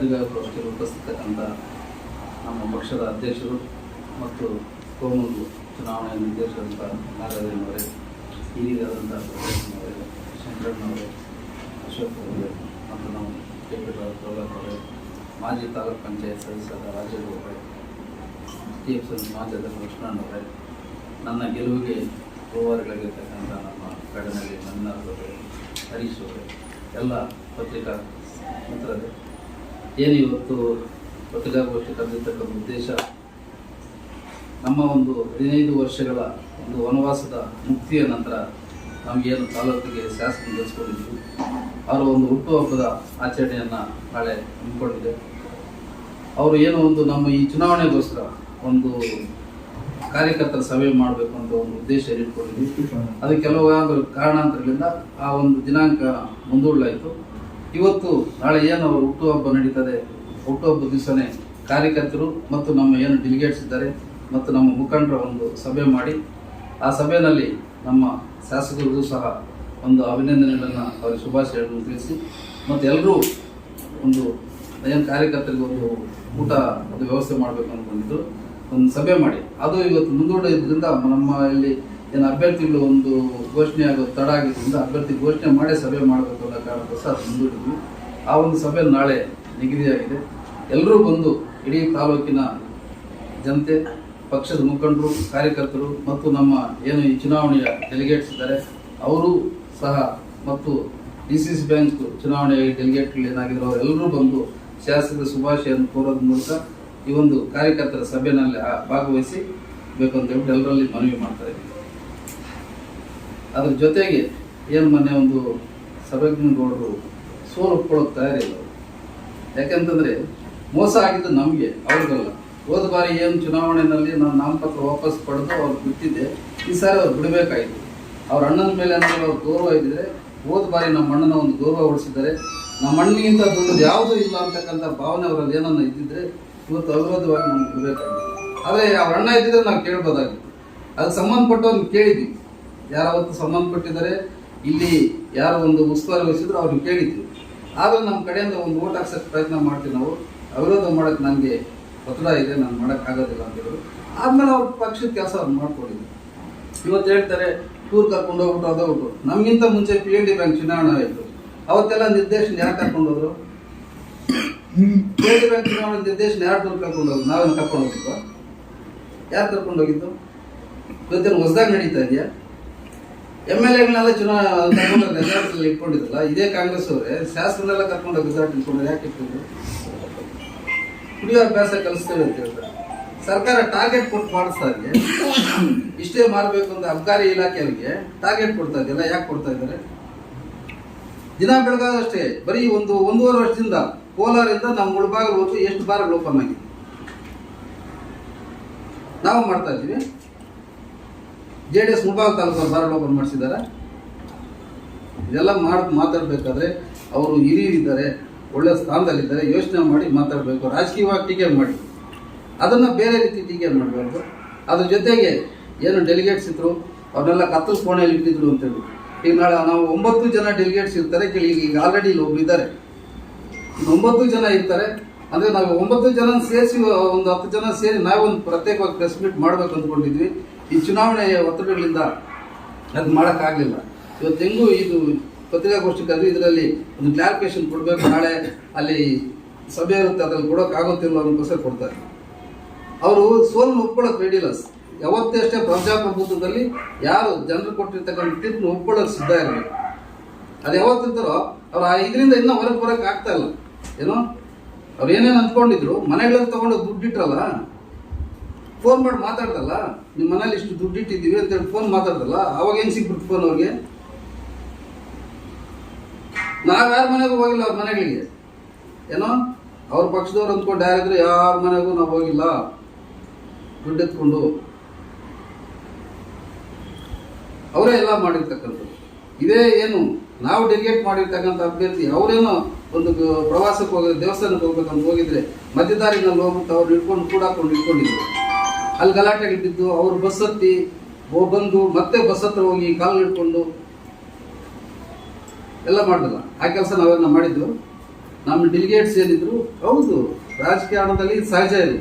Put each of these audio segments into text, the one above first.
ಪತ್ರಿಕಾಗೋಷ್ಠಿಯಲ್ಲಿ ಉಪಸ್ಥಿತಕ್ಕಂಥ ನಮ್ಮ ಪಕ್ಷದ ಅಧ್ಯಕ್ಷರು ಮತ್ತು ಕೋಮಲ್ ಚುನಾವಣೆಯ ನಿರ್ದೇಶಕರಂಥ ನಾಗರಾಜನವರೇ, ಹಿರಿಯರಾದಂಥ ಪ್ರಕಾಶ್ನವರೇ ಶಂಕರಣ್ಣವರೇ, ಅಶೋಕ್ ಅವರೇ ಮತ್ತು ನಮ್ಮ ಕೆ ಪಿ ಅವರೇ, ಮಾಜಿ ತಾಲೂಕ್ ಪಂಚಾಯತ್ ಸದಸ್ಯರಾದ ರಾಜೇಶ್ ಅವರೇ ಟಿ ಎಫ್ ಸಿ ಮಾಜಿ ಅಧ್ಯಕ್ಷ ಲಕ್ಷ್ಮಣ್ಣವರೇ ನನ್ನ ಗೆಲುವಿಗೆ ಗೋವಾರಿಗಳಾಗಿರ್ತಕ್ಕಂಥ ನಮ್ಮ ಕಡನಲ್ಲಿ ನನ್ನವರೇ ಹರೀಶ್ ಅವರೇ, ಎಲ್ಲ ಪತ್ರಿಕಾ ಮಿತ್ರರೇ. ಏನು ಇವತ್ತು ಪತ್ರಿಕಾಗೋಷ್ಠಿ ಕರೆದಿರ್ತಕ್ಕಂಥ ಉದ್ದೇಶ? ನಮ್ಮ ಒಂದು ಹದಿನೈದು ವರ್ಷಗಳ ಒಂದು ವನವಾಸದ ಮುಕ್ತಿಯ ನಂತರ ನಮಗೇನು ತಾಲೂಕಿಗೆ ಶಾಸನ ಗಳಿಸ್ಕೊಂಡಿದ್ವಿ ಅವರ ಒಂದು ಹುಟ್ಟುಹಬ್ಬದ ಆಚರಣೆಯನ್ನು ನಾಳೆ ಹಮ್ಮಿಕೊಂಡಿದೆ. ಅವರು ಏನು ಒಂದು ನಮ್ಮ ಈ ಚುನಾವಣೆಗೋಸ್ಕರ ಒಂದು ಕಾರ್ಯಕರ್ತರ ಸಭೆ ಮಾಡಬೇಕು ಅಂತ ಒಂದು ಉದ್ದೇಶ ಇಟ್ಕೊಂಡಿದ್ವಿ ಅದು ಕೆಲವು ಕಾರಣಾಂತರಗಳಿಂದ ಆ ಒಂದು ದಿನಾಂಕ ಮುಂದೂಡಲಾಯಿತು. ಇವತ್ತು ನಾಳೆ ಏನು ಅವರು ಹುಟ್ಟುಹಬ್ಬ ನಡೀತದೆ? ಹುಟ್ಟುಹಬ್ಬ ದಿವಸನೇ ಕಾರ್ಯಕರ್ತರು ಮತ್ತು ನಮ್ಮ ಏನು ಡೆಲಿಗೇಟ್ಸ್ ಇದ್ದಾರೆ ಮತ್ತು ನಮ್ಮ ಮುಖಂಡರ ಒಂದು ಸಭೆ ಮಾಡಿ, ಆ ಸಭೆಯಲ್ಲಿ ನಮ್ಮ ಶಾಸಕರಿಗೂ ಸಹ ಒಂದು ಅಭಿನಂದನೆಗಳನ್ನು ಅವರಿಗೆ ಶುಭಾಶಯಗಳನ್ನು ತಿಳಿಸಿ, ಮತ್ತು ಎಲ್ಲರೂ ಒಂದು ಏನು ಕಾರ್ಯಕರ್ತರಿಗೆ ಒಂದು ಊಟ ವ್ಯವಸ್ಥೆ ಮಾಡಬೇಕು ಅಂದ್ಕೊಂಡಿದ್ದು ಒಂದು ಸಭೆ ಮಾಡಿ. ಅದು ಇವತ್ತು ಮುಂದೂಡಿದ್ರಿಂದ ನಮ್ಮ ಇಲ್ಲಿ ಏನು ಅಭ್ಯರ್ಥಿಗಳು ಒಂದು ಘೋಷಣೆ ಆಗೋದು ತಡ ಆಗಿದ್ದರಿಂದ ಅಭ್ಯರ್ಥಿ ಘೋಷಣೆ ಮಾಡಿ ಸಭೆ ಮಾಡಬೇಕು ಅನ್ನೋ ಕಾರಣಕ್ಕೋಸ್ಕರ ಅದು ಮುಂದೂಡಿದ್ವಿ. ಆ ಒಂದು ಸಭೆ ನಾಳೆ ನಿಗದಿಯಾಗಿದೆ. ಎಲ್ಲರೂ ಬಂದು ಇಡೀ ತಾಲೂಕಿನ ಜನತೆ, ಪಕ್ಷದ ಮುಖಂಡರು, ಕಾರ್ಯಕರ್ತರು ಮತ್ತು ನಮ್ಮ ಏನು ಈ ಚುನಾವಣೆಯ ಡೆಲಿಗೇಟ್ಸ್ ಇದ್ದಾರೆ, ಅವರು ಸಹ ಮತ್ತು ಡಿ ಸಿ ಸಿ ಬ್ಯಾಂಕ್ ಚುನಾವಣೆಯ ಡೆಲಿಗೇಟ್ಗಳು ಏನಾಗಿದ್ರು ಅವರೆಲ್ಲರೂ ಬಂದು ಶಾಸಕರ ಶುಭಾಶಯನ್ನು ಕೋರೋದ್ರ ಮೂಲಕ ಈ ಒಂದು ಕಾರ್ಯಕರ್ತರ ಸಭೆಯಲ್ಲಿ ಭಾಗವಹಿಸಿ ಬೇಕು ಅಂತ ಹೇಳ್ಬಿಟ್ಟು ಎಲ್ಲರಲ್ಲಿ ಮನವಿ ಮಾಡ್ತಾ ಅದ್ರ ಜೊತೆಗೆ ಏನು ಮೊನ್ನೆ ಒಂದು ಸಭೆಗೌಡರು ಸೋಲು ಒಪ್ಕೊಳ್ಳೋಕೆ ತಯಾರಿಲ್ಲ. ಯಾಕೆಂತಂದ್ರೆ ಮೋಸ ಆಗಿದ್ದು ನಮಗೆ, ಅವ್ರಿಗಲ್ಲ. ಹೋದ ಬಾರಿ ಏನು ಚುನಾವಣೆಯಲ್ಲಿ ನಾನು ನಾಮಪತ್ರ ವಾಪಸ್ ಪಡೆದು ಅವ್ರು ಬಿಟ್ಟಿದ್ದೆ, ಈ ಸಾರಿ ಅವ್ರು ಬಿಡಬೇಕಾಯಿತು. ಅವ್ರ ಅಣ್ಣನ ಮೇಲೆ ಅಂದರೆ ಅವ್ರ ಗೌರವ ಇದ್ದಿದ್ರೆ ಹೋದ ಬಾರಿ ನಮ್ಮ ಅಣ್ಣನ ಒಂದು ಗೌರವ ಉಳಿಸಿದ್ದಾರೆ. ನಮ್ಮ ಅಣ್ಣಗಿಂತ ದೊಡ್ಡದು ಯಾವುದೂ ಇಲ್ಲ ಅಂತಕ್ಕಂಥ ಭಾವನೆ ಅವರಲ್ಲಿ ಏನನ್ನ ಇದ್ದಿದ್ರೆ ಇವತ್ತು ಅವಿರೋಧವಾಗಿ ನಮ್ಗೆ ಬಿಡಬೇಕಾಗಿತ್ತು ಆದರೆ ಅವ್ರ ಅಣ್ಣ ಇದ್ದಿದ್ರೆ ನಾವು ಕೇಳ್ಬೋದಾಗಿತ್ತು. ಅದಕ್ಕೆ ಸಂಬಂಧಪಟ್ಟವ್ರನ್ನ ಕೇಳಿದ್ವಿ. ಯಾರಾವತ್ತು ಸಂಬಂಧಪಟ್ಟಿದ್ದಾರೆ ಇಲ್ಲಿ ಯಾರು ಒಂದು ಉಸ್ತುವಾರಿ ವಹಿಸಿದ್ರು ಅವ್ರಿಗೆ ಕೇಳಿದ್ವಿ ಆದರೂ ನಮ್ಮ ಕಡೆಯಿಂದ ಒಂದು ಓಟ್ ಹಾಕ್ಸೋಕ್ಕೆ ಪ್ರಯತ್ನ ಮಾಡ್ತೀವಿ ನಾವು. ಅವಿರೋಧ ಮಾಡೋಕ್ಕೆ ನನಗೆ ಒತ್ತಡ ಇದೆ, ನಾನು ಮಾಡೋಕ್ಕಾಗೋದಿಲ್ಲ ಅಂತ ಹೇಳಿದ್ರು ಆದ್ಮೇಲೆ ಅವ್ರ ಪಕ್ಷದ ಕೆಲಸ ಅವ್ರು ಮಾಡ್ಕೊಂಡಿದ್ರು. ಇವತ್ತು ಹೇಳ್ತಾರೆ, ಟೂರ್ ಕರ್ಕೊಂಡು ಹೋಗ್ಬಿಟ್ಟು ಅದೋಗ್ಬಿಟ್ಟು ನಮಗಿಂತ ಮುಂಚೆ ಪಿ ಎನ್ ಡಿ ಬ್ಯಾಂಕ್ ಚುನಾವಣೆ ಆಯಿತು. ಅವತ್ತೆಲ್ಲ ನಿರ್ದೇಶನ ಯಾರು ಕರ್ಕೊಂಡೋದ್ರು ಪಿ ಎನ್ ಡಿ ಬ್ಯಾಂಕ್ ಚುನಾವಣೆ ನಿರ್ದೇಶನ ಯಾರು ಟೂರ್ ಕರ್ಕೊಂಡು ಹೋದ್ರು? ನಾವೇನು ಕರ್ಕೊಂಡು ಯಾರು ಕರ್ಕೊಂಡು ಹೋಗಿದ್ದು? ಇವತ್ತೇನು ಹೊಸದಾಗಿ ನಡೀತಾ ಇದೆಯಾ? ಎಂ ಎಲ್ ಎಗಳನ್ನೆಲ್ಲ ಚುನಾವಣೆ ರೆಸಾರ್ಟ್ ಇಟ್ಕೊಂಡಿದ್ರಲ್ಲ, ಇದೇ ಕಾಂಗ್ರೆಸ್ ಅವರೇ ಶಾಸಕರನ್ನೆಲ್ಲ ಕರ್ಕೊಂಡು ರೆಸಾರ್ಟ್ ಇಟ್ಕೊಂಡು ಯಾಕೆ ಇಟ್ಕೊಂಡು ಕುಡಿಯೋ ಅಭ್ಯಾಸ ಕಲಿಸ್ತೇವೆ ಅಂತ ಹೇಳ್ತಾರೆ. ಸರ್ಕಾರ ಟಾರ್ಗೆಟ್ ಕೊಟ್ಟು ಮಾಡಿಸ್ತಾ ಇದೆ. ಇಷ್ಟೇ ಮಾಡಬೇಕು ಅಂತ ಅಬ್ಕಾರಿ ಇಲಾಖೆಯವರಿಗೆ ಟಾರ್ಗೆಟ್ ಕೊಡ್ತಾ ಇದೆಯಲ್ಲ ಯಾಕೆ ಕೊಡ್ತಾ ಇದ್ದಾರೆ? ದಿನ ಬೆಳಗಾದಷ್ಟೇ ಬರೀ ಒಂದು ಒಂದೂವರೆ ವರ್ಷದಿಂದ ಕೋಲಾರಿಂದ ನಮ್ಮ ಮುಳಬಾಗಿಲು ಎಷ್ಟು ಬಾರ ಓಪನ್ ಆಗಿದೆ ನಾವು ಮಾಡ್ತಾ ಇದ್ದೀವಿ. J D S Mulabaga taluk ಬಾರ್ಗಳು open ಮಾಡಿಸಿದ್ದಾರೆ. ಇದೆಲ್ಲ ಮಾಡಿ, ಮಾತಾಡಬೇಕಾದ್ರೆ ಅವರು ಹಿರಿಯರಿದ್ದಾರೆ, ಒಳ್ಳೆ ಸ್ಥಾನದಲ್ಲಿದ್ದಾರೆ, ಯೋಚನೆ ಮಾಡಿ ಮಾತಾಡಬೇಕು, ರಾಜಕೀಯವಾಗಿ ಟೀಕೆ ಮಾಡಿ. ಅದನ್ನು ಬೇರೆ ರೀತಿ ಟೀಕೆ ಮಾಡಬಾರ್ದು. ಅದ್ರ ಜೊತೆಗೆ ಏನು ಡೆಲಿಗೇಟ್ಸ್ ಇದ್ರು, ಅವ್ರನ್ನೆಲ್ಲ ಕತ್ತಲ್ ಕೋಣೆಯಲ್ಲಿ ಇಟ್ಟಿದ್ರು ಅಂತೇಳಿ ಈಗ ನಾಳೆ ನಾವು ಒಂಬತ್ತು ಜನ ಡೆಲಿಗೇಟ್ಸ್ ಇರ್ತಾರೆ, ಕೇಳಿ, ಈಗ ಆಲ್ರೆಡಿ ಇಲ್ಲಿ ಒಬ್ರು ಇದ್ದಾರೆ. ಒಂಬತ್ತು ಜನ ಇರ್ತಾರೆ, ಅಂದರೆ ನಾವು ಒಂಬತ್ತು ಜನ ಸೇರಿಸಿ, ಒಂದು ಹತ್ತು ಜನ ಸೇರಿ ನಾವೊಂದು ಪ್ರತ್ಯೇಕವಾಗಿ ಪ್ರೆಸ್ ಮೀಟ್ ಮಾಡ್ಬೇಕು ಅಂದ್ಕೊಂಡಿದ್ವಿ. ಈ ಚುನಾವಣೆಯ ಒತ್ತಡಗಳಿಂದ ಅದು ಮಾಡೋಕ್ಕಾಗಲಿಲ್ಲ. ಇವತ್ತು ಹೆಂಗೂ ಇದು ಪತ್ರಿಕಾಗೋಷ್ಠಿ ಕರೆದು ಇದರಲ್ಲಿ ಒಂದು ಕ್ಲಾರಿಫಿಕೇಶನ್ ಕೊಡಬೇಕು, ನಾಳೆ ಅಲ್ಲಿ ಸಭೆ ಇರುತ್ತೆ, ಅದ್ರಲ್ಲಿ ಕೊಡೋಕ್ಕಾಗುತ್ತಿಲ್ಲ ಅನ್ನೋಕ್ಕೋಸ್ಕರ ಕೊಡ್ತಾರೆ. ಅವರು ಸೋಲ್ ಒಪ್ಕೊಳ್ಳೋಕೆ ರೆಡಿ ಇಲ್ಲ. ಯಾವತ್ತೇ ಅಷ್ಟೇ ಪ್ರಜಾಪ್ರಭುತ್ವದಲ್ಲಿ ಯಾರು ಜನರು ಕೊಟ್ಟಿರ್ತಕ್ಕಂಥ ತೀರ್ಪನ್ನು ಒಪ್ಕೊಳ್ಳೋಕೆ ಸಿದ್ಧ ಇರಬೇಕು. ಅದು ಯಾವತ್ತಿರ್ತಾರೋ ಅವ್ರು ಆ ಇದರಿಂದ ಇನ್ನೂ ಹೊರಗೆ ಬರೋಕ್ಕಾಗ್ತಾ ಇಲ್ಲ. ಏನೋ, ಅವ್ರು ಏನೇನು ಅಂದ್ಕೊಂಡಿದ್ರು, ಮನೆಗಳಲ್ಲಿ ತೊಗೊಂಡು ದುಡ್ಡು ಇಟ್ರಲ್ಲ ಫೋನ್ ಮಾಡಿ ಮಾತಾಡ್ದಲ್ಲ ನಿಮ್ಮ ಮನೇಲಿ ಇಷ್ಟು ದುಡ್ಡು ಇಟ್ಟಿದ್ದೀವಿ ಅಂತೇಳಿ ಫೋನ್ ಮಾತಾಡ್ದಲ್ಲ, ಅವಾಗ ಏನು ಸಿಕ್ಬಿಡ್ತು ಫೋನ್ ಅವ್ರಿಗೆ? ನಾವು ಯಾರ ಮನೆಗೂ ಹೋಗಿಲ್ಲ ಅವ್ರ ಮನೆಗಳಿಗೆ? ಏನೋ? ಅವ್ರ ಪಕ್ಷದವ್ರು ಅಂದ್ಕೊಂಡು ಯಾರಿದ್ರು ಯಾರ ಮನೆಗೂ ನಾವು ಹೋಗಿಲ್ಲ. ದುಡ್ಡು ಎತ್ಕೊಂಡು. ಅವರೇ ಎಲ್ಲ ಮಾಡಿರ್ತಕ್ಕಂಥದ್ದು. ಇದೇ ಏನು, ನಾವು ಡೆಲಿಗೇಟ್ ಮಾಡಿರ್ತಕ್ಕಂಥ ಅಭ್ಯರ್ಥಿ, ಅವರೇನೋ ಒಂದು ಪ್ರವಾಸಕ್ಕೆ ಹೋಗಿದ್ರೆ ದೇವಸ್ಥಾನಕ್ಕೆ ಹೋಗ್ಬೇಕಂತ ಹೋಗಿದ್ರೆ ಮಧ್ಯದಾರಿನಲ್ಲಿ ಹೋಗ್ಬಿಟ್ಟು ಅವ್ರು ಇಟ್ಕೊಂಡು ಕೂಡಾಕೊಂಡು ಇಟ್ಕೊಂಡಿದ್ರು. ಅಲ್ಲಿ ಗಲಾಟೆ ಬಿದ್ದು ಅವ್ರು ಬಸ್ ಹತ್ತಿ ಬಂದು ಮತ್ತೆ ಬಸ್ ಹತ್ರ ಹೋಗಿ ಕಾಲು ಇಟ್ಕೊಂಡು ಎಲ್ಲ ಮಾಡಿದಲ್ಲ. ಆ ಕೆಲಸ ನಾವೆಲ್ಲ ಮಾಡಿದ್ದು. ನಮ್ಮ ಡೆಲಿಗೇಟ್ಸ್ ಏನಿದ್ರು, ಹೌದು, ರಾಜಕಾರಣದಲ್ಲಿ ಸಹಜ ಇದು.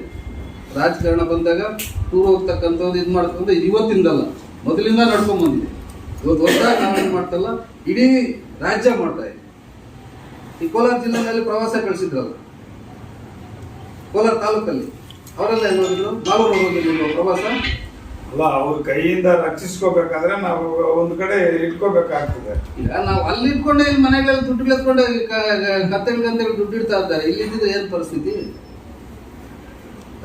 ರಾಜಕಾರಣ ಬಂದಾಗ ಟೂರ್ ಹೋಗ್ತಕ್ಕಂಥದ್ದು ಇದು ಮಾಡ್ತಕ್ಕಂಥ ಇವತ್ತಿಂದಲ್ಲ. ಮೊದಲಿಂದ ನಡ್ಕೊಂಡ್ ಬಂದಿದೆ. ಇವತ್ತು ಹೊಸದಾಗಿ ನಾವೇನು ಮಾಡ್ತಲ್ಲ, ಇಡೀ ರಾಜ್ಯ ಮಾಡ್ತಾ ಇದೆ. ಈ ಕೋಲಾರ ಜಿಲ್ಲೆಯಲ್ಲಿ ಪ್ರವಾಸ ಕಳಿಸಿದ್ರಲ್ಲ, ಕೋಲಾರ ತಾಲೂಕಲ್ಲಿ. ಅವರೆಲ್ಲ ಏನು ಪ್ರವಾಸ? ಅಲ್ಲ ಅವ್ರ ಕೈಯಿಂದ ರಕ್ಷಿಸ್ಕೋಬೇಕಾದ್ರೆ ನಾವು ಒಂದ್ ಕಡೆ ಇಟ್ಕೋಬೇಕಾಗ್ತದೆ. ಈಗ ನಾವು ಅಲ್ಲಿ ಇಟ್ಕೊಂಡೆ ಇಲ್ಲಿ ಮನೆಗಳಲ್ಲಿ ದುಡ್ಡು ಎತ್ಕೊಂಡೆ ಗಂತೆಗಳು ದುಡ್ಡು ಇಡ್ತಾ ಇದ್ದಾರೆ. ಇಲ್ಲಿ ಏನ್ ಏನು ಪರಿಸ್ಥಿತಿ?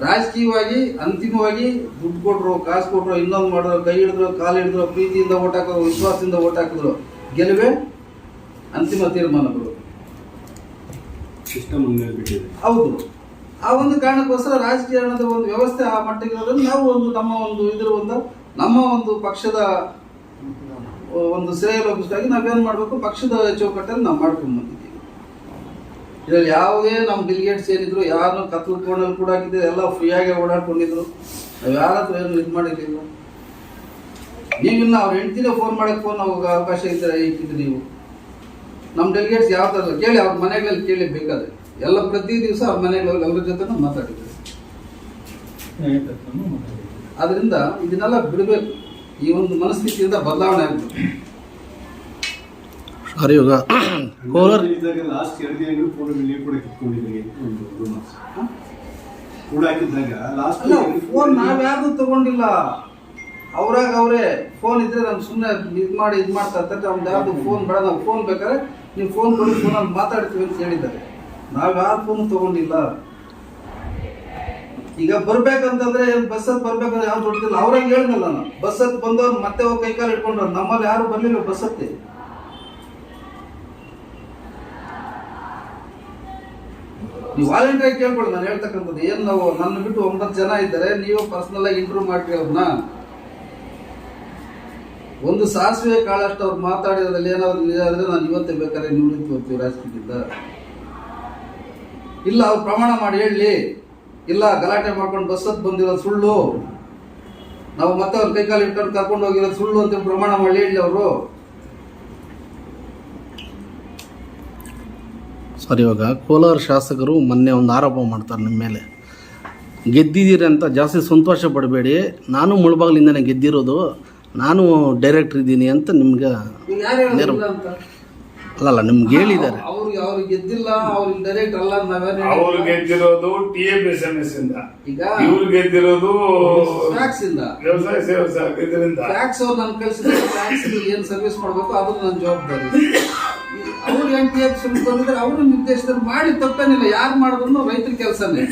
ರಾಜಕೀಯವಾಗಿ ಅಂತಿಮವಾಗಿ ದುಡ್ಡು ಕೊಟ್ರು ಕಾಸು ಕೊಟ್ರು ಇನ್ನೊಂದು ಮಾಡಿದ್ರು ಕೈ ಹಿಡಿದ್ರು ಕಾಲು ಹಿಡಿದ್ರು ಪ್ರೀತಿಯಿಂದ ಓಟ್ ಹಾಕಿದ್ರು ವಿಶ್ವಾಸದಿಂದ ಓಟ್ ಹಾಕಿದ್ರು ಗೆಲುವೆ ಅಂತಿಮ ತೀರ್ಮಾನಗಳು. ಸಿಸ್ಟಮ್ ಹೌದು. ಆ ಒಂದು ಕಾರಣಕ್ಕೋಸ್ಕರ ರಾಜಕೀಯದ ಒಂದು ವ್ಯವಸ್ಥೆ ಆ ಮಟ್ಟಿಗೆ ಇರೋದ್ರಿಂದ ನಾವು ಒಂದು ನಮ್ಮ ಒಂದು ಇದ್ರ ಒಂದು, ನಮ್ಮ ಒಂದು ಪಕ್ಷದ ಒಂದು ಶ್ರೇಯ ನಾವೇನು ಮಾಡಬೇಕು? ಪಕ್ಷದ ಚೌಕಟ್ಟಲ್ಲಿ ನಾವು ಮಾಡ್ಕೊಂಡು ಬಂದಿದ್ದೀವಿ. ಇದರಲ್ಲಿ ಯಾವುದೇ ನಮ್ಮ ಡೆಲಿಗೇಟ್ಸ್ ಏನಿದ್ರು, ಯಾರನ್ನು ಕತ್ಲು ಕೋಣಲ್ಲಿ ಕೂಡ ಹಾಕಿದ್ರು ಎಲ್ಲ ಫ್ರೀಯಾಗಿ ಓಡಾಡ್ಕೊಂಡಿದ್ರು. ನಾವು ಯಾರ ಹತ್ರ ಏನು ಇದು ಮಾಡಿರಲಿಲ್ಲ. ನೀವಿನ್ನ ಅವ್ರ ಹೆಂಡ್ತಿನೇ ಫೋನ್ ಮಾಡಕ್ಕೆ ಫೋನ್ ಅವಕಾಶ ಇದ್ದರೆ ಇಟ್ಟಿದ್ದು ನೀವು. ನಮ್ಮ ಡೆಲಿಗೇಟ್ಸ್ ಯಾವ ಥರ ಕೇಳಿ, ಅವ್ರ ಮನೆಗಳಲ್ಲಿ ಕೇಳಿ ಬೇಕಾದ್ರೆ. ಎಲ್ಲ ಪ್ರತಿ ದಿವಸ ಅವ್ರ ಮನೆಗಳಲ್ಲಿ ಎಲ್ಲರ ಜೊತೆ ಮಾತಾಡಿದ್ರು ಅದರಿಂದ ಇದನ್ನೆಲ್ಲ ಬಿಡಬೇಕು. ಈ ಒಂದು ಮನಸ್ಥಿತಿಯಿಂದ ಬದಲಾವಣೆ ಆಗಬೇಕು. ಸರ್ ಇವಾಗ ಕೋಲಾರ ಇದ್ದಾಗ ಲಾಸ್ಟ್ ಎರಡು ದಿನಗಳು ಫೋನ್ ನೀವು ಕೂಡ ಕಿತ್ಕೊಂಡಿದ್ದೀನಿ ಒಂದು ಕೂಡ ಹಾಕಿದ್ದಾಗ ಲಾಸ್ಟ್ ಫೋನ್ ನಾವ್ ಯಾರ್ದು ತಗೊಂಡಿಲ್ಲ. ಅವ್ರಾಗ ಅವರೇ ಫೋನ್ ಇದ್ರೆ ನಾನು ಸುಮ್ಮನೆ ಇದು ಮಾಡಿ ಇದು ಮಾಡ್ತಾ ಇರ್ತಾರೆ. ಅವ್ನು ಯಾರ್ದು ಫೋನ್ ಬೇಡ ನಾವು ಫೋನ್ ಬೇಕಾದ್ರೆ ನೀವು ಫೋನ್ ಕೊಡಿ ಫೋನಲ್ಲಿ ಮಾತಾಡ್ತೀವಿ ಅಂತ ಹೇಳಿದ್ದಾರೆ. ನಾವ್ ಯಾರು ತಗೊಂಡಿಲ್ಲ. ಈಗ ಬರ್ಬೇಕಂತಂದ್ರೆ ಏನ್ ಬಸ್ಸಲ್ಲಿ ಬರ್ಬೇಕಂದ್ರೆ ಯಾರು ದೊಡ್ಡದಿಲ್ಲ ಅವ್ರಂಗೆ ಹೇಳಿದ್ನಲ್ಲ ನಾನು. ಹತ್ ಬಂದವ್ರು ಮತ್ತೆ ಹೋಗಿ ಕೈಕಾಲು ಇಟ್ಕೊಂಡ್ರ ನಮ್ಮಲ್ಲಿ ಯಾರು ಬರ್ಲಿಲ್ಲ ಬಸ್ ಹತ್ತಿ. ನೀವು ವಾಲಂಟಿಯರ್ ಕೇಳ್ಕೊಳ್ಳಿ, ನಾನು ಹೇಳ್ತಕ್ಕಂಥದ್ದು. ಏನು ನಾವು ನನ್ನ ಬಿಟ್ಟು ಒಂಬತ್ತು ಜನ ಇದ್ದಾರೆ, ನೀವು ಪರ್ಸನಲ್ ಆಗಿ ಇಂಟ್ರೂವ್ ಮಾಡ್ರಿ ಅವ್ರನ್ನ ಒಂದು ಸಾಸಿವೆ ಕಾಳಷ್ಟು ಅವ್ರು ಮಾತಾಡಿದ್ರಲ್ಲಿ ಏನಾದ್ರು ನಿಜ ಆದ್ರೆ ನಾನು ಇವತ್ತೇ ಬೇಕಾದ್ರೆ ನಿವೃತ್ತಿ ಹೋಗ್ತೀವಿ ರಾಜಕೀಯದಿಂದ. ಇಲ್ಲ ಅವ್ರು ಪ್ರಮಾಣ ಮಾಡಿ ಹೇಳಿ. ಇಲ್ಲ ಗಲಾಟೆ ಮಾಡ್ಕೊಂಡು ಬಸ್ಸತ್ ಬಂದಿರೋದು ಸುಳ್ಳು. ನಾವು ಮತ್ತೆ ಅವ್ರ ಕೈಕಾಲು ಇಟ್ಕೊಂಡು ಕರ್ಕೊಂಡು ಹೋಗಿರೋದು ಸುಳ್ಳು ಅಂತ ಪ್ರಮಾಣ ಮಾಡಿ ಹೇಳಿ ಅವರು. ಸರ್ ಇವಾಗ ಕೋಲಾರ ಶಾಸಕರು ಮೊನ್ನೆ ಒಂದು ಆರೋಪ ಮಾಡ್ತಾರೆ ನಿಮ್ಮ ಮೇಲೆ. ಗೆದ್ದಿದ್ದೀರಿ ಅಂತ ಜಾಸ್ತಿ ಸಂತೋಷ ಪಡಬೇಡಿ. ನಾನು ಮುಳಬಾಗ್ಲಿಂದನೇ ಗೆದ್ದಿರೋದು. ನಾನು ಡೈರೆಕ್ಟ್ರ್ ಇದ್ದೀನಿ ಅಂತ ನಿಮ್ಗೆ ಅಲ್ಲಲ್ಲ ನಿಮ್ಗೆ ಹೇಳಿದ್ದಾರೆ. ಅವ್ರಿಗೆ ಅವ್ರಿಗೆ ಗೆದ್ದಿಲ್ಲ ಅವ್ರಿಗೆ ಡೈರೆಕ್ಟ್ ಅಲ್ಲ ನಾವೇನು ಅವ್ರು ಗೆದ್ದಿರೋದು T M S M S ಇಂದ. ಈಗ ಇವ್ರು ಗೆದ್ದಿರೋದು ಫ್ಯಾಕ್ಸ್ ಇಂದ. ವ್ಯವಸಾಯ ಸೇವೆ ಸಂಘ ಇದರಿಂದ ಫ್ಯಾಕ್ಸ್ ಅವ್ರು ನನ್ ಕಳಿಸಿದ್ರೆ ಫ್ಯಾಕ್ಸ್ ಏನ್ ಸರ್ವಿಸ್ ಮಾಡ್ಬೇಕು ಅದು ನನ್ನ ಜವಾಬ್ದಾರಿ. ಅವ್ರು ಏನ್ ಟಿ ಎಫ್ ಬಂದಿದ್ರೆ ಅವರು ನಿರ್ದೇಶನ ಮಾಡಿ ತಪ್ಪೇನಿಲ್ಲ. ಯಾರು ಮಾಡಿದ್ರು ರೈತರ ಕೆಲಸನೇ.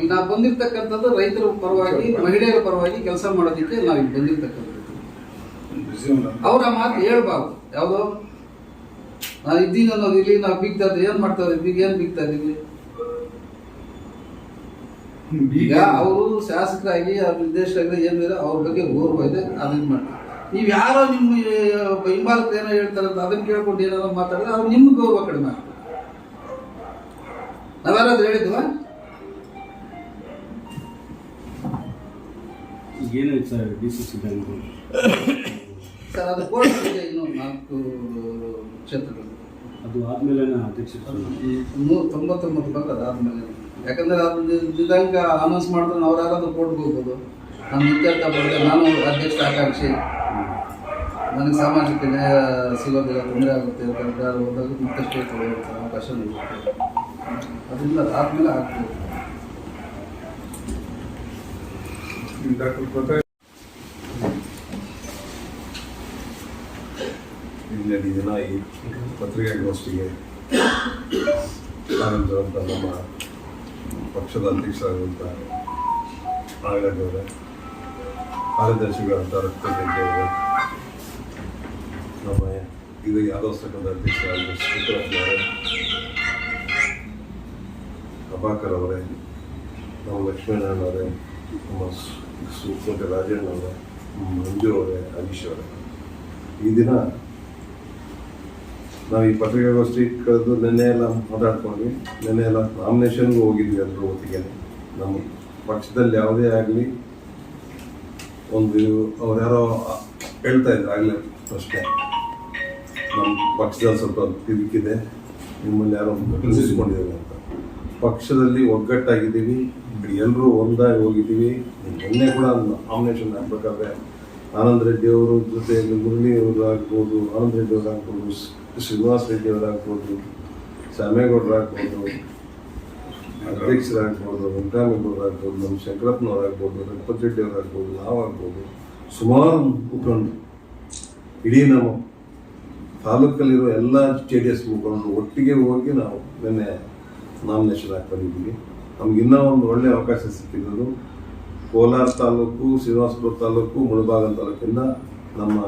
ಈಗ ನಾವು ಬಂದಿರ್ತಕ್ಕಂಥದ್ದು ರೈತರ ಪರವಾಗಿ ಮಹಿಳೆಯರ ಪರವಾಗಿ ಕೆಲಸ ಮಾಡೋದಕ್ಕೆ ನಾವು ಇಲ್ಲಿ ಬಂದಿರ್ತಕ್ಕಂಥದ್ದು. ಅವ್ರ ಆ ಮಾತು ಹೇಳ್ಬಾರ್ದು. ಯಾವ್ದು? ನಾನು ಇದ್ದೀನಿ ಅನ್ನೋದು ಇಲ್ಲಿ ನಾವು ಬಿಗ್ತಾ ಇದ್ದೀವಿ ಏನ್ ಮಾಡ್ತಾರೆ? ಇದ್ದೀವಿ ಈಗ ಏನ್ ಬಿಗ್ತಾ ಇದ್ದೀವಿ ಈಗ ಅವರು ಶಾಸಕರಾಗಿ ಅವ್ರ ನಿರ್ದೇಶಕರಾಗಿ ಏನಿದೆ ಅವ್ರ ಬಗ್ಗೆ ಗೌರವ ಇದೆ ಅದನ್ನ ಮಾಡಿ. ನೀವು ಯಾರೋ ನಿಮ್ಮ ಹಿಂಬಾಲಕ್ಕೆ ಏನೋ ಹೇಳ್ತಾರಂತ ಅದನ್ನ ಕೇಳ್ಕೊಂಡು ಏನಾದ್ರು ಮಾತಾಡಿದ್ರೆ ಅವ್ರು ನಿಮ್ಮ ಗೌರವ ಕಡಿಮೆ ಆಗ್ತದೆ. ನಾವ್ಯಾರಾದ್ರೂ ಹೇಳಿದ್ವಾ? ಏನಾಯ್ತು sir D C C bank sir ಅದು ಕೋರ್ಟ್ಗೆ ಇದೆ ಇನ್ನು ನಾಲ್ಕು ಕ್ಷೇತ್ರಗಳು. ಅದು ಆದ್ಮೇಲೆ ಅಧ್ಯಕ್ಷ ಈ ನೂರ ತೊಂಬತ್ತೊಂಬತ್ತು ಬಂದ ಅದಾದ್ಮೇಲೆ ಯಾಕಂದ್ರೆ ಅದು ದಿನಾಂಕ ಅನೌನ್ಸ್ ಮಾಡಿದ್ರೆ ಅವ್ರು ಯಾರಾದ್ರೂ ಕೋರ್ಟ್ಗೆ ಹೋಗ್ಬೋದು. ನಾನು ಇತ್ಯರ್ಥ ಪಡೆದೆ ನಾನು ಅಧ್ಯಕ್ಷ ಆಕಾಂಕ್ಷಿ. ನನಗೆ ಸಾಮಾಜಿಕ ನ್ಯಾಯ ಸಿಗೋದಿಲ್ಲ ತೊಂದರೆ ಆಗುತ್ತೆ ಅಂತ ಯಾರು ಹೋದಾಗ ಮತ್ತಷ್ಟೇ ಅವಕಾಶ ನೀಡುತ್ತೆ. ಅದರಿಂದ ಆದ್ಮೇಲೆ ಆಗ್ತದೆ ಇಂದಿನ ದಿನ ಈ ಪತ್ರಿಕಾಗೋಷ್ಠಿಗೆ ಆನಂದರಂತ ನಮ್ಮ ಪಕ್ಷದ ಅಧ್ಯಕ್ಷರಾದಂಥ ನಾಗರಾಜ್ ಅವರೇ ಕಾರ್ಯದರ್ಶಿಗಳಂತ ರಕ್ತಗಂಟೆ ಅವರೇ, ನಮ್ಮ ಇದು ಯಾದವ್ ಸಂಘದ ಅಧ್ಯಕ್ಷರಾದ ಶ್ರೀಕರಣ್ಣ ಅವರೇ, ಪ್ರಭಾಕರ್ ಅವರೇ, ನಮ್ಮ ಲಕ್ಷ್ಮೀನಾರಾಯಣ ಅವರೇ, ನಮ್ಮ ಸುಕೋಟೆ ರಾಜಣ್ಣ ಅವರೇ ಮಂಜು ಅವರೇ ಅವರೇ. ಈ ದಿನ ನಾವು ಈ ಪತ್ರಿಕಾಗೋಷ್ಠಿ ಕಳೆದು ನಿನ್ನೆ ಎಲ್ಲ ಮಾತಾಡ್ಕೊಂಡ್ವಿ. ನಿನ್ನೆ ಎಲ್ಲ ನಾಮಿನೇಷನ್ಗೂ ಹೋಗಿದ್ವಿ ಅದ್ರ ಒಟ್ಟಿಗೆ. ನಮ್ಮ ಪಕ್ಷದಲ್ಲಿ ಯಾವುದೇ ಆಗಲಿ ಒಂದು ಅವ್ರು ಯಾರೋ ಹೇಳ್ತಾ ಇದ್ರು. ಆಗಲೇ ಅಷ್ಟೇ. ನಮ್ಮ ಪಕ್ಷದಲ್ಲಿ ಸ್ವಲ್ಪ ತಿರುಕಿದೆ ನಿಮ್ಮಲ್ಲಿ ಯಾರೋ ಕಲಿಸಿಕೊಂಡಿದ್ದಾರೆ ಅಂತ. ಪಕ್ಷದಲ್ಲಿ ಒಗ್ಗಟ್ಟಾಗಿದ್ದೀವಿ. ಎಲ್ಲರೂ ಒಂದಾಗಿ ಹೋಗಿದ್ದೀವಿ. ನಿನ್ನೆ ಕೂಡ ನಾಮಿನೇಷನ್ ಹಾಕ್ಬೇಕಾದ್ರೆ ಆನಂದ್ ರೆಡ್ಡಿ ಅವರು ಜೊತೆಯಲ್ಲಿ ಮುರಳಿ ಅವರು ಆಗ್ಬೋದು, ಆನಂದ್ ರೆಡ್ಡಿ ಅವರು ಆಗ್ಬೋದು. ಶ್ರೀನಿವಾಸ್ ರೆಡ್ಡಿ ಅವರಾಗ್ಬೋದು ಶ್ಯಾಮೇಗೌಡರು ಆಗ್ಬೋದು, ಅಧ್ಯಕ್ಷರಾಗ್ಬೋದು ಆಗ್ಬೋದು ನಮ್ಮ ಶಂಕರಪ್ಪನವರಾಗ್ಬೋದು, ರಘುಪತಿ ರೆಡ್ಡಿ ಅವ್ರು ಆಗ್ಬೋದು ನಾವಾಗ್ಬೋದು, ಸುಮಾರು ಮುಖಂಡರು. ಇಡೀ ನಮ್ಮ ತಾಲೂಕಲ್ಲಿರೋ ಎಲ್ಲ ಜೆ ಡಿ ಎಸ್ ಮುಖಂಡರು ಒಟ್ಟಿಗೆ ಹೋಗಿ ನಾವು ನಿನ್ನೆ ನಾಮಿನೇಷನ್ ಹಾಕೊಂಡಿದ್ದೀವಿ ನಮ್ಗೆ ಇನ್ನೂ ಒಂದು ಒಳ್ಳೆಯ ಅವಕಾಶ ಸಿಕ್ಕಿರೋದು ಕೋಲಾರ ತಾಲೂಕು, ಶ್ರೀನಿವಾಸಪುರ ತಾಲೂಕು, ಮುಳಬಾಗಲ್ ತಾಲೂಕಿಂದ ನಮ್ಮ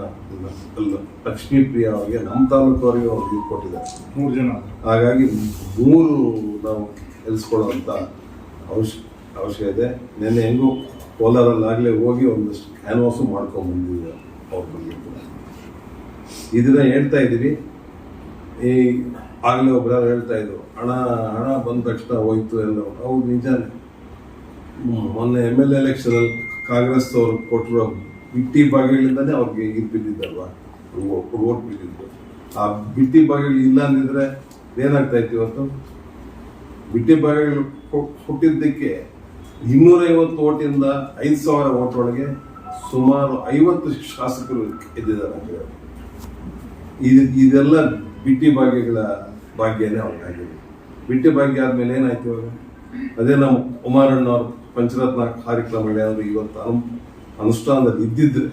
ಲಕ್ಷ್ಮೀ ಪ್ರಿಯ ಅವರಿಗೆ ನಮ್ಮ ತಾಲೂಕವರಿಗೆ ಅವ್ರಿಗೆ ಇದು ಕೊಟ್ಟಿದ್ದಾರೆ. ಮೂರು ಜನ. ಹಾಗಾಗಿ ಮೂರು ನಾವು ಎಲ್ಸ್ಕೊಳ್ಳುವಂಥ ಅವಶ್ಯ ಅವಶ್ಯ ಇದೆ. ನಿನ್ನೆ ಹೆಂಗೂ ಕೋಲಾರಲ್ಲಾಗಲೇ ಹೋಗಿ ಒಂದಷ್ಟು ಕ್ಯಾನ್ವಾಸು ಮಾಡ್ಕೊಂಡು ಬಂದಿದ್ದೀವಿ ಅವ್ರ ಬಗ್ಗೆ ಕೂಡ. ಇದನ್ನ ಹೇಳ್ತಾ ಇದ್ದೀವಿ. ಈ ಆಗಲೇ ಒಬ್ಬರು ಹೇಳ್ತಾ ಇದ್ರು ಹಣ ಹಣ ಬಂದ ತಕ್ಷಣ ಹೋಯ್ತು ಎಲ್ಲ. ಹೌದು ನಿಜಾನೆ. ಮೊನ್ನೆ ಎಂ ಎಲ್ ಎಲೆಕ್ಷನಲ್ಲಿ ಕಾಂಗ್ರೆಸ್ ಅವರು ಕೊಟ್ಟಿರೋ ಬಿಟ್ಟಿ ಬಾಗಿಲಿಂದಾನೇ ಅವ್ರಿಗೆ ಇದು ಬಿದ್ದಿದ್ದಲ್ವಾ? ಓಟ್ ಬಿದ್ದಿದ್ದು. ಆ ಬಿಟ್ಟಿ ಬಾಗಿಲು ಇಲ್ಲ ಅಂದಿದ್ರೆ ಏನಾಗ್ತಾ ಇತ್ತು ಇವತ್ತು? ಬಿಟ್ಟಿ ಬಾಗಿಲು ಕೊಟ್ಟಿದ್ದಕ್ಕೆ ಇನ್ನೂರೈವತ್ತು ಓಟಿಂದ ಐದು ಸಾವಿರ ಓಟ್ ಒಳಗೆ ಸುಮಾರು ಐವತ್ತು ಶಾಸಕರು ಎದ್ದಿದ್ದಾರೆ ಅಂತ. ಇದು ಇದೆಲ್ಲ ಬಿಟ್ಟಿ ಭಾಗ್ಯಗಳ ಭಾಗ್ಯನೇ ಅವ್ರಿಗಾಗಿದೆ ಬಿಟ್ಟಿ ಭಾಗ್ಯ ಆದ್ಮೇಲೆ ಏನಾಯ್ತು ಇವಾಗ? ಅದೇ ನಮ್ಮ ಕುಮಾರಣ್ಣವ್ರ ಪಂಚರತ್ನ ಕಾರ್ಯಕ್ರಮಗಳೇನಾದ್ರು ಇವತ್ತು ಅನುಷ್ಠಾನದಲ್ಲಿ ಇದ್ದಿದ್ರೆ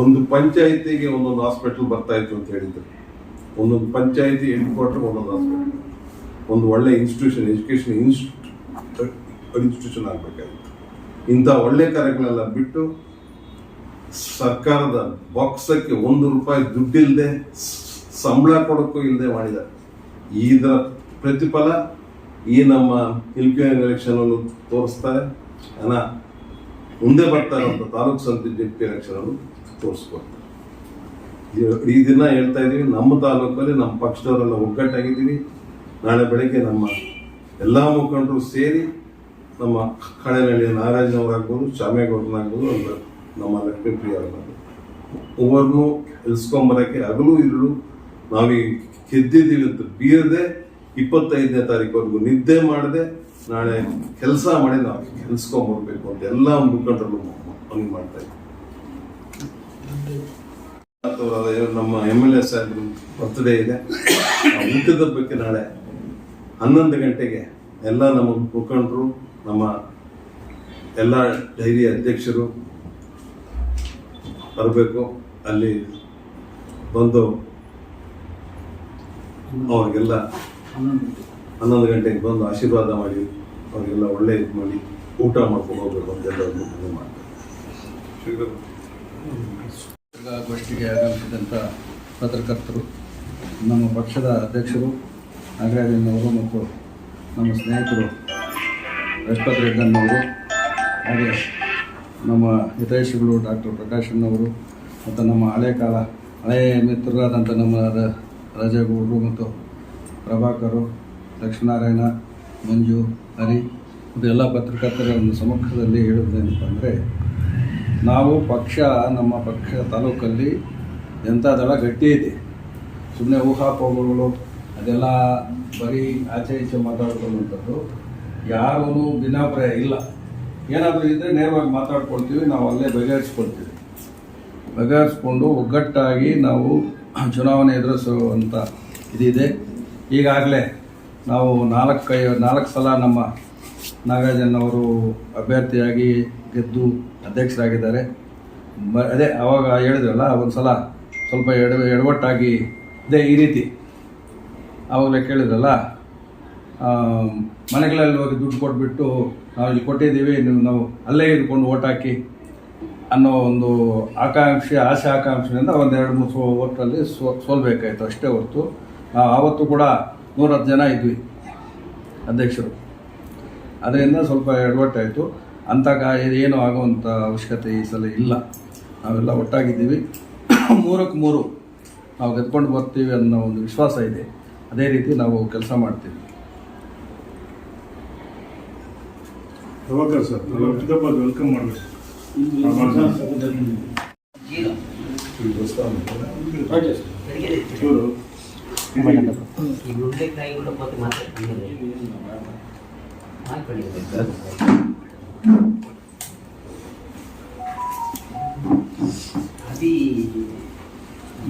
ಒಂದು ಪಂಚಾಯಿತಿಗೆ ಒಂದೊಂದು ಹಾಸ್ಪಿಟಲ್ ಬರ್ತಾ ಇತ್ತು ಅಂತ ಹೇಳಿದ್ರು. ಒಂದೊಂದು ಪಂಚಾಯಿತಿ ಹೆಡ್ ಕ್ವಾರ್ಟರ್ ಒಂದೊಂದು ಹಾಸ್ಪಿಟಲ್ ಒಂದು ಒಳ್ಳೆ ಇನ್ಸ್ಟಿಟ್ಯೂಷನ್ ಎಜುಕೇಶನ್ ಇನ್ಸ್ಟಿಟ್ಯೂಷನ್ ಆಗಬೇಕಾಗಿತ್ತು. ಇಂಥ ಒಳ್ಳೆ ಕಾರ್ಯಗಳೆಲ್ಲ ಬಿಟ್ಟು ಸರ್ಕಾರದ ಬಾಕ್ಸಕ್ಕೆ ಒಂದು ರೂಪಾಯಿ ದುಡ್ಡಿಲ್ಲದೆ ಸಂಬಳ ಕೊಡೋಕ್ಕೂ ಇಲ್ಲದೆ ಮಾಡಿದ ಇದರ ಪ್ರತಿಫಲ ಈ ನಮ್ಮ ಎಲೆಕ್ಷನ್ ಅಲ್ಲೂ ತೋರಿಸ್ತಾರೆ. ಹಣ ಮುಂದೆ ಬರ್ತಾ ಅಂತ ತಾಲೂಕು ಜೆಪಿ ಎಲೆಕ್ಷನ್ ಅಲ್ಲೂ ತೋರಿಸ್ಕೊಡ್ತಾರೆ ಈ- ದಿನ ಹೇಳ್ತಾ ಇದ್ದೀವಿ, ನಮ್ಮ ತಾಲೂಕಲ್ಲಿ ನಮ್ಮ ಪಕ್ಷದವರೆಲ್ಲ ಒಗ್ಗಟ್ಟಾಗಿದ್ದೀವಿ. ನಾಳೆ ಬೆಳಗ್ಗೆ ನಮ್ಮ ಎಲ್ಲ ಮುಖಂಡರು ಸೇರಿ ನಮ್ಮ ಕಳೆನಳ್ಳಿಯ ನಾರಾಯಣವರಾಗ್ಬೋದು ಚಾಮೇಗೌಡನಾಗ್ಬೋದು ಒಂದು ನಮ್ಮ ಲಕ್ಷ್ಮೀಪ್ರಿಯ ಅವ್ರನ್ನಾಗ್ಬೋದು ಮೂವರನ್ನು ಇಳಿಸ್ಕೊಂಬರಕ್ಕೆ ಹಗಲು ಇರಲು ನಾವೀಗ ಗೆದ್ದಿದ್ದೀವಿ ಅಂತ ಬೀರದೆ ಇಪ್ಪತ್ತೈದನೇ ತಾರೀಕುವರೆಗೂ ನಿದ್ದೆ ಮಾಡದೆ ನಾಳೆ ಕೆಲಸ ಮಾಡಿ ನಾವು ಕೆಲ್ಸ್ಕೊಂಡ್ಬರ್ಬೇಕು ಅಂತ ಎಲ್ಲ ಮುಖಂಡರು ಮನವಿ ಮಾಡ್ತಾ ಇದ್ದೀವಿ ನಮ್ಮ ಎಂ ಎಲ್ ಎ ಸಾಹೇಬ್ ಬರ್ತ್ಡೇ ಇದೆ. ಊಟದ ಬಗ್ಗೆ ನಾಳೆ ಹನ್ನೊಂದು ಗಂಟೆಗೆ ಎಲ್ಲ ನಮ್ಮ ಮುಖಂಡರು, ನಮ್ಮ ಎಲ್ಲ ಡೈರಿ ಅಧ್ಯಕ್ಷರು ಬರಬೇಕು. ಅಲ್ಲಿ ಬಂದು ಅವ್ರಿಗೆಲ್ಲ ಹನ್ನೊಂದು ಗಂಟೆಗೆ ಬಂದು ಆಶೀರ್ವಾದ ಮಾಡಿ, ಅವರಿಗೆಲ್ಲ ಒಳ್ಳೆ ಇದು ಮಾಡಿ, ಊಟ ಮಾಡ್ಕೊಂಡು ಹೋಗ್ಬೇಕು ಅಂತ ಎಲ್ಲರಿಗೂ ಮನವಿ ಮಾಡ್ತಾರೆ ಗೋಷ್ಠಿಗೆ ಆಗಮಿಸಿದಂಥ ಪತ್ರಕರ್ತರು, ನಮ್ಮ ಪಕ್ಷದ ಅಧ್ಯಕ್ಷರು, ನಾಗರಾಜನವರು ಮತ್ತು ನಮ್ಮ ಸ್ನೇಹಿತರು ರಜಪತ್ ರೆಡ್ಡನ್ನವರು ಹಾಗೆ ನಮ್ಮ ಹಿತೈಷಿಗಳು ಡಾಕ್ಟರ್ ಪ್ರಕಾಶಣ್ಣವರು ಮತ್ತು ನಮ್ಮ ಹಳೆ ಕಾಲ ಹಳೆಯ ಮಿತ್ರರಾದಂಥ ನಮ್ಮ ರಾಜೇಗೌಡರು ಮತ್ತು ಪ್ರಭಾಕರು ಲಕ್ಷ್ಮೀನಾರಾಯಣ, ಮಂಜು, ಹರಿ, ಮತ್ತು ಎಲ್ಲ ಒಂದು ಸಮ್ಮುಖದಲ್ಲಿ ಹೇಳುವುದೇನಪ್ಪ ಅಂದರೆ, ನಾವು ಪಕ್ಷ, ನಮ್ಮ ಪಕ್ಷ ತಾಲೂಕಲ್ಲಿ ಎಂಥ ದಳ ಗಟ್ಟಿ ಇದೆ. ಸುಮ್ಮನೆ ಊಹಾಪೋಹಗಳು, ಅದೆಲ್ಲ ಬರೀ ಆಚೆ ಈಚೆ ಮಾತಾಡ್ಕೊಳ್ಳುವಂಥದ್ದು ಯಾರೂ ಭಿನ್ನಾಭಿಪ್ರಾಯ ಇಲ್ಲ. ಏನಾದರೂ ಇದ್ದರೆ ನೇರವಾಗಿ ಮಾತಾಡ್ಕೊಳ್ತೀವಿ, ನಾವು ಅಲ್ಲೇ ಬಗೆಹರಿಸ್ಕೊಳ್ತೀವಿ. ಬಗೆಹರಿಸ್ಕೊಂಡು ಒಗ್ಗಟ್ಟಾಗಿ ನಾವು ಚುನಾವಣೆ ಎದುರಿಸುವಂಥ ಇದಿದೆ. ಈಗಾಗಲೇ ನಾವು ನಾಲ್ಕು ನಾಲ್ಕು ಸಲ ನಮ್ಮ ನಾಗರಾಜನ್ ಅವರು ಅಭ್ಯರ್ಥಿಯಾಗಿ ಗೆದ್ದು ಅಧ್ಯಕ್ಷರಾಗಿದ್ದಾರೆ. ಬ ಅದೇ ಅವಾಗ ಹೇಳಿದ್ರಲ್ಲ ಒಂದು ಸಲ ಸ್ವಲ್ಪ ಎಡ, ಎಡವಟ್ಟಾಗಿ ಇದೇ ಈ ರೀತಿ. ಆವಾಗಲೇ ಕೇಳಿದ್ರಲ್ಲ ಮನೆಗಳಲ್ಲಿ ಹೋಗಿ ದುಡ್ಡು ಕೊಟ್ಬಿಟ್ಟು ನಾವು ಇಲ್ಲಿ ಕೊಟ್ಟಿದ್ದೀವಿ, ನೀವು ನಾವು ಅಲ್ಲೇ ಇದ್ಕೊಂಡು ಓಟ್ ಹಾಕಿ ಅನ್ನೋ ಒಂದು ಆಕಾಂಕ್ಷೆ, ಆಸೆ ಆಕಾಂಕ್ಷೆಯಿಂದ ಒಂದು ಎರಡು ಮೂರು ಸೋ ಓಟಲ್ಲಿ ಸೋ, ಸೋಲ್ಬೇಕಾಯ್ತು ಅಷ್ಟೇ ಹೊರತು. ನಾವು ಆವತ್ತು ಕೂಡ ನೂರತ್ತು ಜನ ಇದ್ವಿ ಅಧ್ಯಕ್ಷರು ಅದರಿಂದ ಸ್ವಲ್ಪ ಎಡವಟ್ಟಾಯಿತು ಅಂಥ ಕಾ ಏನು ಆಗುವಂಥ ಅವಶ್ಯಕತೆ ಈ ಸಲ ಇಲ್ಲ ನಾವೆಲ್ಲ ಒಟ್ಟಾಗಿದ್ದೀವಿ ಮೂರಕ್ಕೆ ಮೂರು ನಾವು ಗೆದ್ಕೊಂಡು ಬರ್ತೀವಿ ಅನ್ನೋ ಒಂದು ವಿಶ್ವಾಸ ಇದೆ ಅದೇ ರೀತಿ ನಾವು ಕೆಲಸ ಮಾಡ್ತೀವಿ ಸರ್ ವೆಲ್ಕಮ್ ಮಾಡಬೇಕು ಇವರು ಈ ನುಗ್ಗೆಕಾಯಿ ಕೂಡ ಮತ್ತೆ ಮಾತಾಡ್ತಿದ್ದಾರೆ ಮಾಡ್ಕೊಂಡಿರ್ಬೇಕು అది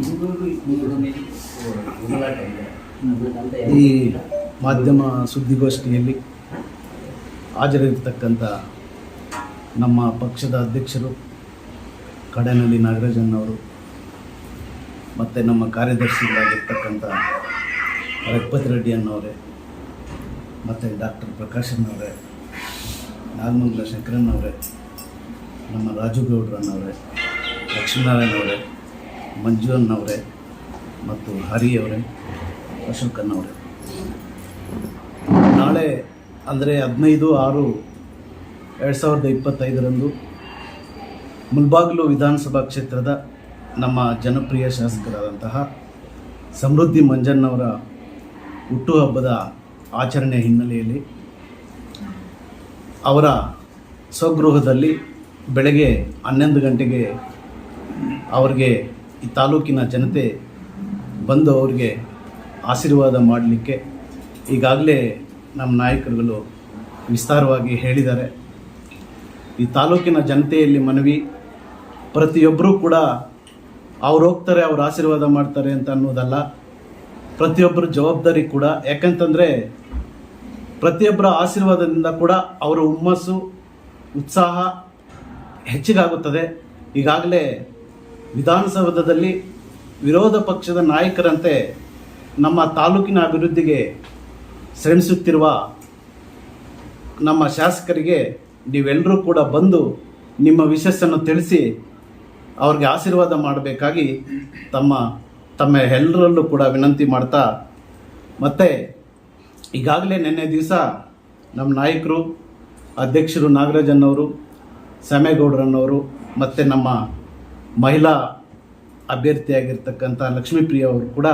ಇನ್ನೂರು ಇನ್ನೂರು ಮೇಲೆ ಉಗುಳಾಟ ಇದೆ. ಅದಕ್ಕಂತ ಈ ಮಾಧ್ಯಮ ಸುದ್ದಿಗೋಷ್ಠಿಯಲ್ಲಿ ಹಾಜರಿರ್ತಕ್ಕಂಥ ನಮ್ಮ ಪಕ್ಷದ ಅಧ್ಯಕ್ಷರು ಕಡೆನಲ್ಲಿ ನಾಗರಾಜನ್ ಅವರು ಮತ್ತು ನಮ್ಮ ಕಾರ್ಯದರ್ಶಿಗಳಾಗಿರ್ತಕ್ಕಂಥ ರಘುಪತಿ ರೆಡ್ಡಿ ಅನ್ನೋರೆ, ಮತ್ತು ಡಾಕ್ಟರ್ ಪ್ರಕಾಶನ್ನವರೇ ನಾಗಮಂಗಲ ಶಂಕರನ್ನವರೇ ನಮ್ಮ ರಾಜು ಗೌಡ್ರನ್ನವರೇ ಲಕ್ಷ್ಮೀನಾರಾಯಣ ಅವರೇ, ಮಂಜು ಅನ್ನವರೇ ಮತ್ತು ಹರಿ ಅವರೇ, ಅಶೋಕ್ ಅನ್ನವರೇ ನಾಳೆ ಅಂದರೆ ಹದಿನೈದು ಆರು ಎರಡು ಸಾವಿರದ ಇಪ್ಪತ್ತೈದರಂದು ಮುಲ್ಬಾಗ್ಲು ವಿಧಾನಸಭಾ ಕ್ಷೇತ್ರದ ನಮ್ಮ ಜನಪ್ರಿಯ ಶಾಸಕರಾದಂತಹ ಸಮೃದ್ಧಿ ಮಂಜಣ್ಣವರ ಹುಟ್ಟುಹಬ್ಬದ ಆಚರಣೆ ಹಿನ್ನೆಲೆಯಲ್ಲಿ ಅವರ ಸ್ವಗೃಹದಲ್ಲಿ ಬೆಳಗ್ಗೆ ಹನ್ನೊಂದು ಗಂಟೆಗೆ ಅವರಿಗೆ ಈ ತಾಲೂಕಿನ ಜನತೆ ಬಂದು ಅವರಿಗೆ ಆಶೀರ್ವಾದ ಮಾಡಲಿಕ್ಕೆ ಈಗಾಗಲೇ ನಮ್ಮ ನಾಯಕರುಗಳು ವಿಸ್ತಾರವಾಗಿ ಹೇಳಿದ್ದಾರೆ. ಈ ತಾಲೂಕಿನ ಜನತೆಯಲ್ಲಿ ಮನವಿ, ಪ್ರತಿಯೊಬ್ಬರೂ ಕೂಡ ಅವ್ರು ಹೋಗ್ತಾರೆ, ಅವ್ರು ಆಶೀರ್ವಾದ ಮಾಡ್ತಾರೆ ಅಂತ ಅನ್ನೋದಲ್ಲ. ಪ್ರತಿಯೊಬ್ಬರ ಜವಾಬ್ದಾರಿ ಕೂಡ. ಯಾಕಂತಂದರೆ, ಪ್ರತಿಯೊಬ್ಬರ ಆಶೀರ್ವಾದದಿಂದ ಕೂಡ ಅವರ ಹುಮ್ಮಸ್ಸು, ಉತ್ಸಾಹ ಹೆಚ್ಚಿಗಾಗುತ್ತದೆ. ಈಗಾಗಲೇ ವಿಧಾನಸೌಧದಲ್ಲಿ ವಿರೋಧ ಪಕ್ಷದ ನಾಯಕರಂತೆ ನಮ್ಮ ತಾಲೂಕಿನ ಅಭಿವೃದ್ಧಿಗೆ ಶ್ರಮಿಸುತ್ತಿರುವ ನಮ್ಮ ಶಾಸಕರಿಗೆ ನೀವೆಲ್ಲರೂ ಕೂಡ ಬಂದು ನಿಮ್ಮ ವಿಶಸ್ಸನ್ನು ತಿಳಿಸಿ ಅವ್ರಿಗೆ ಆಶೀರ್ವಾದ ಮಾಡಬೇಕಾಗಿ ತಮ್ಮ ತಮ್ಮ ಎಲ್ಲರಲ್ಲೂ ಕೂಡ ವಿನಂತಿ ಮಾಡ್ತಾ, ಮತ್ತು ಈಗಾಗಲೇ ನಿನ್ನೆ ದಿವಸ ನಮ್ಮ ನಾಯಕರು, ಅಧ್ಯಕ್ಷರು ನಾಗರಾಜನ್ನವರು ಸ್ಯಾಮೇಗೌಡರನ್ನವರು ಮತ್ತು ನಮ್ಮ ಮಹಿಳಾ ಅಭ್ಯರ್ಥಿಯಾಗಿರ್ತಕ್ಕಂಥ ಲಕ್ಷ್ಮೀಪ್ರಿಯ ಅವರು ಕೂಡ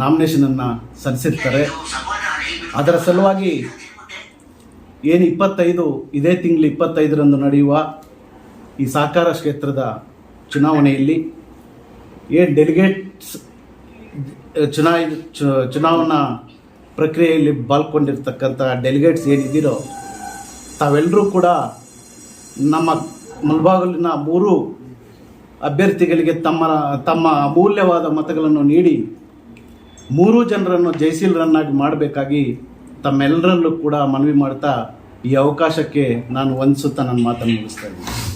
ನಾಮಿನೇಷನನ್ನು ಸಲ್ಲಿಸಿರ್ತಾರೆ. ಅದರ ಸಲುವಾಗಿ ಏನು ಇಪ್ಪತ್ತೈದು, ಇದೇ ತಿಂಗಳು ಇಪ್ಪತ್ತೈದರಂದು ನಡೆಯುವ ಈ ಸಹಕಾರ ಕ್ಷೇತ್ರದ ಚುನಾವಣೆಯಲ್ಲಿ ಏನು ಡೆಲಿಗೇಟ್ಸ್ ಚುನಾಯ ಚುನಾವಣಾ ಪ್ರಕ್ರಿಯೆಯಲ್ಲಿ ಪಾಲ್ಗೊಂಡಿರ್ತಕ್ಕಂಥ ಡೆಲಿಗೇಟ್ಸ್ ಏನಿದ್ದೀರೋ ತಾವೆಲ್ಲರೂ ಕೂಡ ನಮ್ಮ ಮುಲ್ಬಾಗಲಿನ ಮೂರು ಅಭ್ಯರ್ಥಿಗಳಿಗೆ ತಮ್ಮ ತಮ್ಮ ಅಮೂಲ್ಯವಾದ ಮತಗಳನ್ನು ನೀಡಿ ಮೂರು ಜನರನ್ನು ಜಯಶೀಲರನ್ನಾಗಿ ಮಾಡಬೇಕಾಗಿ ತಮ್ಮೆಲ್ಲರಲ್ಲೂ ಕೂಡ ಮನವಿ ಮಾಡ್ತಾ ಈ ಅವಕಾಶಕ್ಕೆ ನಾನು ವಂದಿಸುತ್ತಾ ನನ್ನ ಮಾತನ್ನು ಮುಗಿಸ್ತಾ ಇದ್ದೀನಿ.